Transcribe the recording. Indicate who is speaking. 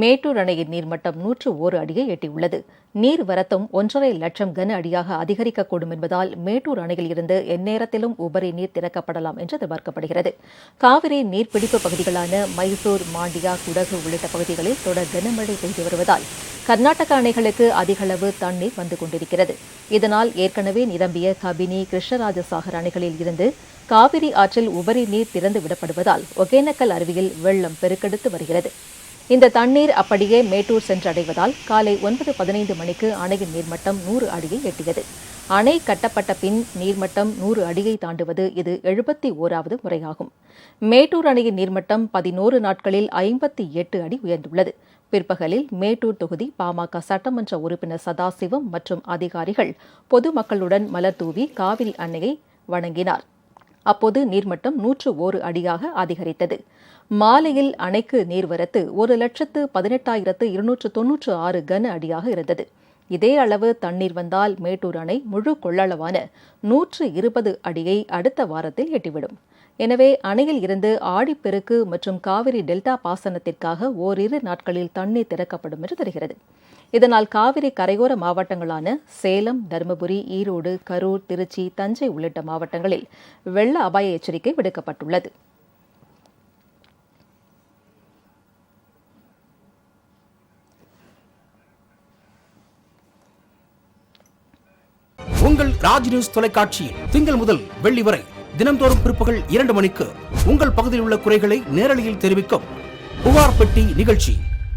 Speaker 1: மேட்டூர் அணையின் நீர்மட்டம் நூற்று ஓரு அடியை எட்டியுள்ளது. நீர்வரத்தும் ஒன்றரை லட்சம் கன அடியாக அதிகரிக்கக்கூடும் என்பதால் மேட்டூர் அணையில் இருந்து எந்நேரத்திலும் உபரி நீர் திறக்கப்படலாம் என்று எதிர்பார்க்கப்படுகிறது. காவிரி நீர்பிடிப்பு பகுதிகளான மைசூர் மாண்டியா குடகு உள்ளிட்ட பகுதிகளில் தொடர் கனமழை பெய்து வருவதால் கர்நாடக அணைகளுக்கு அதிகளவு தண்ணீர் வந்து கொண்டிருக்கிறது. இதனால் ஏற்கனவே நிரம்பிய கபினி கிருஷ்ணராஜசாகர் அணைகளில் இருந்து காவிரி ஆற்றில் உபரி நீர் திறந்து விடப்படுவதால் ஒகேனக்கல் அருவியில் வெள்ளம் பெருக்கெடுத்து வருகிறது. இந்த தண்ணீர் அப்படியே மேட்டூர் சென்றடைவதால் காலை ஒன்பது பதினைந்து மணிக்கு அணையின் நீர்மட்டம் நூறு அடியை எட்டியது. அணை கட்டப்பட்ட பின் நீர்மட்டம் நூறு அடியை தாண்டுவது இது எழுபத்தி ஓராவது முறையாகும். மேட்டூர் அணையின் நீர்மட்டம் பதினோரு நாட்களில் ஐம்பத்தி எட்டு அடி உயர்ந்துள்ளது. பிற்பகலில் மேட்டூர் தொகுதி பாமக சட்டமன்ற உறுப்பினர் சதாசிவம் மற்றும் அதிகாரிகள் பொதுமக்களுடன் மலர் தூவி காவிரி அன்னையை வணங்கினார். அப்போது நீர்மட்டம் நூற்று ஓரு அடியாக அதிகரித்தது. மாலையில் அணைக்கு நீர்வரத்து ஒரு லட்சத்து பதினெட்டாயிரத்து இருநூற்று தொன்னூற்று ஆறு கன அடியாக இருந்தது. இதே அளவு தண்ணீர் வந்தால் மேட்டூர் அணை முழு கொள்ளளவான நூற்று இருபது அடியை அடுத்த வாரத்தில் எட்டிவிடும். எனவே அணையில் இருந்து ஆடிப்பெருக்கு மற்றும் காவிரி டெல்டா பாசனத்திற்காக ஓரிரு நாட்களில் தண்ணீர் திறக்கப்படும் என்று தெரிகிறது. இதனால் காவிரி கரையோர மாவட்டங்களான சேலம் தருமபுரி ஈரோடு கரூர் திருச்சி தஞ்சை உள்ளிட்ட மாவட்டங்களில் வெள்ள அபாய எச்சரிக்கை விடுக்கப்பட்டுள்ளது.
Speaker 2: உங்கள் ராஜ் நியூஸ் தொலைக்காட்சியில் திங்கள் முதல் வெள்ளி வரை தினம்தோறும் பிற்பகல் இரண்டு மணிக்கு உங்கள் பகுதியில் உள்ள குறைகளை நேரலையில் தெரிவிக்கும் புகார் பெட்டி நிகழ்ச்சி.